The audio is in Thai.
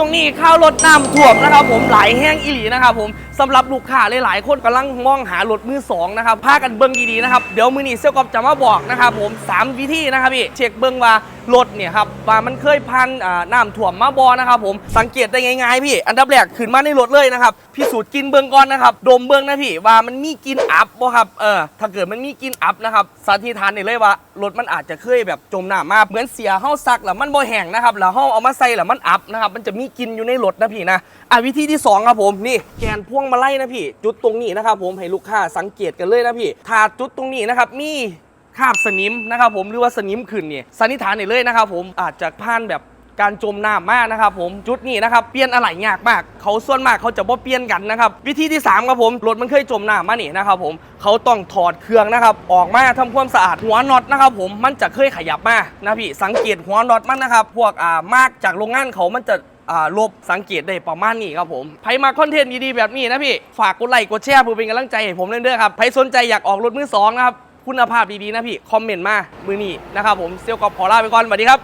ช่วงนี้ข้าวรถน้ำท่วมนะครับผมหลายแห้งอีหลีนะครับผม สำหรับลูกค้าหลายๆ คนกำลังมองหารถมือสองนะครับพากันเบิ้งดีๆนะครับเดี๋ยวมือนี้เซลกอบจะมาบอกนะครับผมสามวิธีนะครับพี่เช็คเบิ้งว่ารถเนี่ยครับว่ามันเคยพันน้ำท่วมมาบอนะครับผมสังเกตได้ง่ายๆพี่ อันดับแรกขึ้นมาในรถเลยนะครับพิสูจน์กินเบิ้งก่อนนะครับดมเบิ้งนะพี่ว่ามันมีกินอับบ่ครับเออถ้าเกิดมันมีกินอับนะครับสันนิษฐานได้เลยว่ารถมันอาจจะเคยแบบจมน้ำมาเหมือนเสียเฮาซักแล้วมันบ่แห้งนะครับแล้วเฮาเอามาใส่แล้วมันอับนะครับมันจะมีกินอยู่ในรถนะพี่นะอะวิธีที่สองครับผมนี่แกนพ่วงมาไล่นะพี่ จุดตรงนี้นะครับผมให้ลูกค้าสังเกตกันเลยนะพี่ถ้าจุดตรงนี้นะครับมีคาบสนิมนะครับผมหรือว่าสนิมขึ้นเนี่ยสันนิษฐานได้เลยนะครับผมอาจจะผ่านแบบการจมน้ำมากนะครับผมจุดนี้นะครับเปลี่ยนอะไหล่ยากมาก เขาส่วนมากเขาจะบ่เปลี่ยนกันนะครับวิธีที่สามครับผมรถมันเคยจมน้ำมานี่นะครับผมเขาต้องถอดเครื่องนะครับออกมาทำความสะอาดหัวน็อตนะครับผมมันจะเคยขยับมานะพี่สังเกตหัวน็อตมันนะครับพวกอ่ามากจากโรงงานเขามันจะ ลบสังเกตได้ประมาณนี้ครับผมใครมาคอนเทนต์ดีๆแบบนี้นะพี่ ฝากกดไลค์กดแชร์เพื่อเป็นกำลังใจให้ผมเรื่อยๆครับใครสนใจอยากออกรถมือสองนะครับ คุณภาพดีๆนะพี่ คอมเมนต์มา มือนี้นะครับผมเซลกอบขอลาไปก่อนสวัสดีครับ